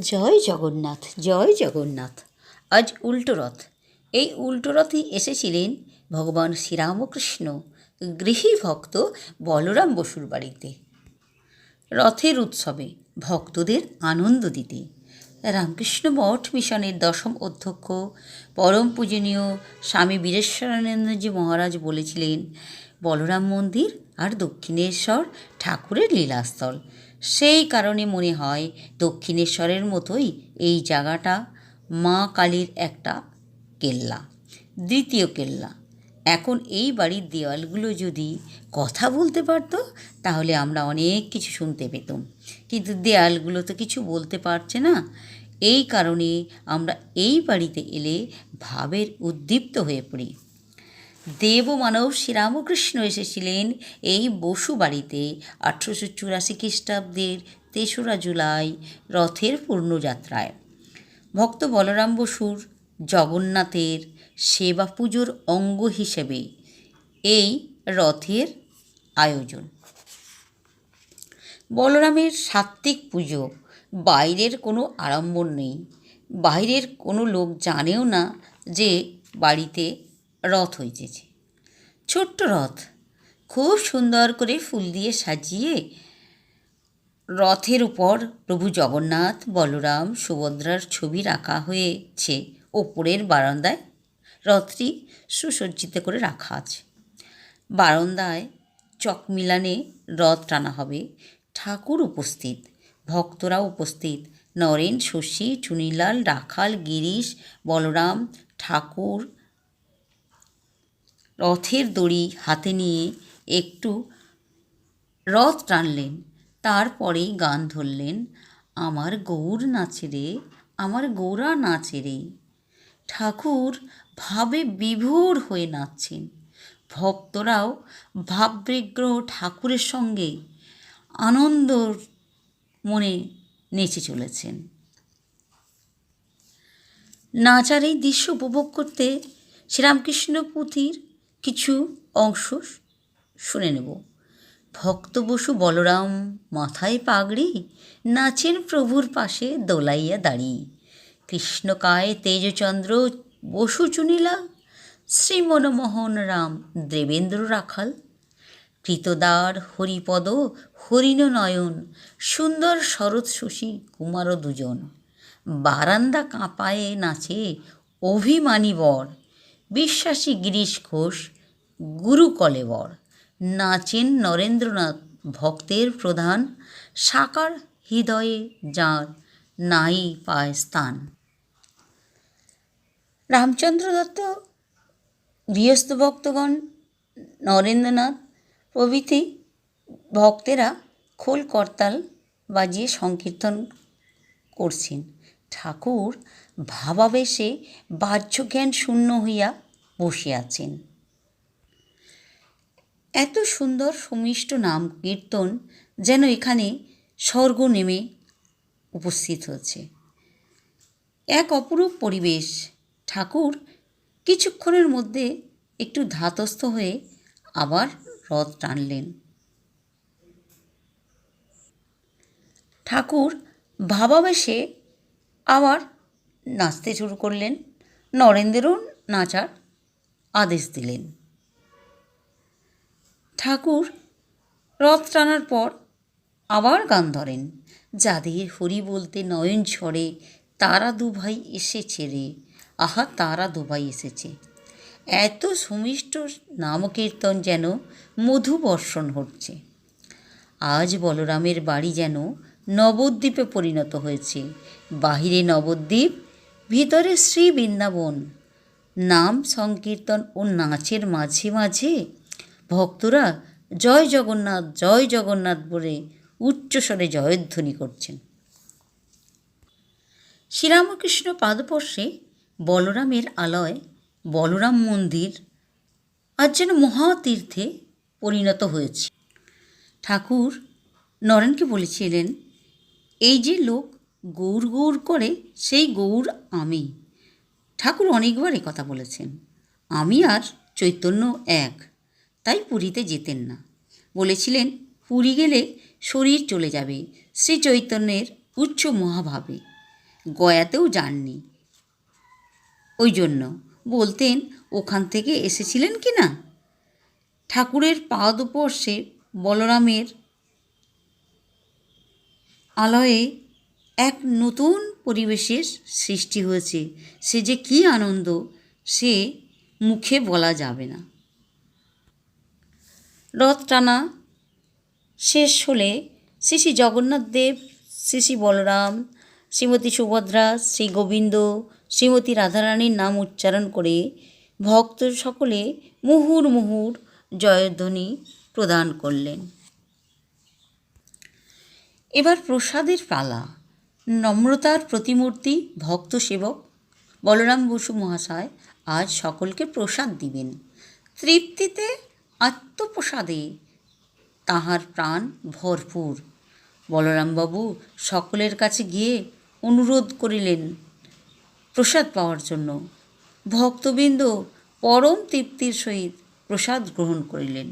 জয় জগন্নাথ জয় জগন্নাথ। আজ উল্টো রথ। এই উল্টো রথে এসেছিলেন ভগবান শ্রীরামকৃষ্ণ, গৃহী ভক্ত বলরাম বসুর বাড়িতে। রথের উৎসবে ভক্তদের আনন্দ দিতে রামকৃষ্ণ মঠ মিশনের দশম অধ্যক্ষ, পরম পূজনীয় স্বামী বীরেশ্বরানন্দজি মহারাজ বলেছিলেন, বলরাম মন্দির আর দক্ষিণেশ্বর ঠাকুরের লীলাস্থল। সেই কারণে মনে হয় দক্ষিণেশ্বরের মতোই এই জায়গাটা মা কালীর একটা কেল্লা, দ্বিতীয় কেল্লা। এখন এই বাড়ির দেওয়ালগুলো যদি কথা বলতে পারতো, তাহলে আমরা অনেক কিছু শুনতে পেতাম। কিন্তু দেয়ালগুলো তো কিছু বলতে পারছে না। এই কারণে আমরা এই বাড়িতে এলে ভাবের উদ্দীপ্ত হয়ে পড়ি। দেবমানব শ্রীরামকৃষ্ণ এসেছিলেন এই বসু বাড়িতে আঠেরোশো চুরাশি খ্রিস্টাব্দের তেসরা জুলাই রথের পূর্ণযাত্রায়। ভক্ত বলরাম বসুর জগন্নাথের সেবা পুজোর অঙ্গ হিসেবে এই রথের আয়োজন। বলরামের সাত্ত্বিক পুজো বাইরের কোনো আড়ম্বর নেই। বাইরের কোনো লোক জানেও না যে বাড়িতে রথ হইতেছে। ছোট্ট রথ। খুব সুন্দর করে ফুল দিয়ে সাজিয়ে রথের উপর প্রভু জগন্নাথ, বলরাম, সুভদ্রার ছবি রাখা হয়েছে। ওপরের বারান্দায় রথটি সুসজ্জিত করে রাখা আছে। বারান্দায় চকমিলানে রথ টানা হবে। ঠাকুর উপস্থিত, ভক্তরা উপস্থিত, নরেন, শশী, চুনিলাল, রাখাল, গিরিশ, বলরাম, ঠাকুর রথের দড়ি হাতে নিয়ে একটু রথ টানলেন। তারপরেই গান ধরলেন, আমার গৌর নাচে রে, আমার গৌরা নাচে রে। ঠাকুর ভাবে বিভোর হয়ে নাচছেন। ভক্তরাও ভাববিগ্রহ ঠাকুরের সঙ্গে আনন্দ মনে নেচে চলেছেন। নাচার এই দৃশ্য উপভোগ করতে শ্রীরামকৃষ্ণ পুঁথির কিছু অংশ শুনে নেব। ভক্ত বসু বলরাম মাথায় পাগড়ি নাচেন প্রভুর পাশে দোলাইয়া দাঁড়িয়ে কৃষ্ণকায় তেজচন্দ্র, বসু চুনিলা, শ্রীমনমোহন রাম, দেবেন্দ্র রাখাল। কৃতদার হরিপদ, হরিণ নয়ন, সুন্দর শরৎ শশী, কুমার দুজন। বারান্দা কাঁপায়ে নাচে অভিমানী বর। বিশ্বাসী গিরিশ ঘোষ গুরু কলেবর নাচেন নরেন্দ্রনাথ ভক্তের প্রধান। সাকার হৃদয়ে যার নাই পায় স্থান। রামচন্দ্র দত্ত, গৃহস্থ ভক্তগণ, নরেন্দ্রনাথ প্রভৃতি ভক্তেরা খোল করতাল বাজিয়ে সংকীর্তন করছেন। ঠাকুর ভাবাবেশে বাহ্যজ্ঞান শূন্য হইয়া বসিয়াছেন। এত সুন্দর সুমিষ্ট নাম, কীর্তন যেন এখানে স্বর্গ নেমে উপস্থিত হচ্ছে এক অপরূপ পরিবেশ। ঠাকুর কিছুক্ষণের মধ্যে একটু ধাতস্থ হয়ে আবার রথ টানলেন। ঠাকুর ভাবাবেশে আবার নাচতে শুরু করলেন। নরেন্দ্রও নাচার আদেশ দিলেন। ঠাকুর রথ টানার পর আবার গান ধরেন। যাদের হরি বলতে নয়ন ঝরে, তারা দুভাই এসেছে রে। আহা, তারা দুভাই এসেছে। এত সুমিষ্ট নামকীর্তন যেন মধু বর্ষণ হচ্ছে। আজ বলরামের বাড়ি যেন নবদ্বীপে পরিণত হয়েছে। বাহিরে নবদ্বীপ, ভিতরে শ্রী বৃন্দাবন নাম সংকীর্তন ও নাচের মাঝে মাঝে ভক্তরা জয় জগন্নাথ জয় জগন্নাথ বলে উচ্চস্বরে জয়ধ্বনি করছেন। শ্রীরামকৃষ্ণ পাদপর্শে বলরামের আলয়, বলরাম মন্দির আজ যেন মহাতীর্থে পরিণত হয়েছে। ঠাকুর নরেনকে বলেছিলেন, এই যে লোক গৌর গৌর করে, সেই গৌর আমি। ঠাকুর অনেকবার কথা বলেছেন, আমি আর চৈতন্য এক। তাই পুরীতে যেতেন না। বলেছিলেন, পুরী গেলে শরীর চলে যাবে শ্রী চৈতন্যের উচ্চ মহাভাবে। গয়াতেও যাননি। ওই জন্য বলতেন, ওখান থেকে এসেছিলেন কি না? ঠাকুরের পাদস্পর্শে বলরামের আলয়ে এক নতুন পরিবেশের সৃষ্টি হয়েছে। সে যে কী আনন্দ, সে মুখে বলা যাবে না। রথ টানা শেষ হলে শ্রী শ্রী জগন্নাথ দেব, শ্রী শ্রী বলরাম, শ্রীমতী সুভদ্রা, শ্রী গোবিন্দ, শ্রীমতী রাধারানীর নাম উচ্চারণ করে ভক্ত সকলে মুহুর মুহুর জয়ধ্বনি প্রদান করলেন। এবার প্রসাদের পালা। নম্রতার প্রতিমূর্তি, ভক্ত সেবক, বলরাম বসু মহাশয় আজ সকলকে প্রসাদ দিবেন। তৃপ্তিতে আত্মপ্রসাদে তাহার প্রাণ ভরপুর। বলরামবাবু সকলের কাছে গিয়ে অনুরোধ করিলেন প্রসাদ পাওয়ার জন্য। ভক্তবৃন্দ পরম তৃপ্তির সহিত প্রসাদ গ্রহণ করিলেন।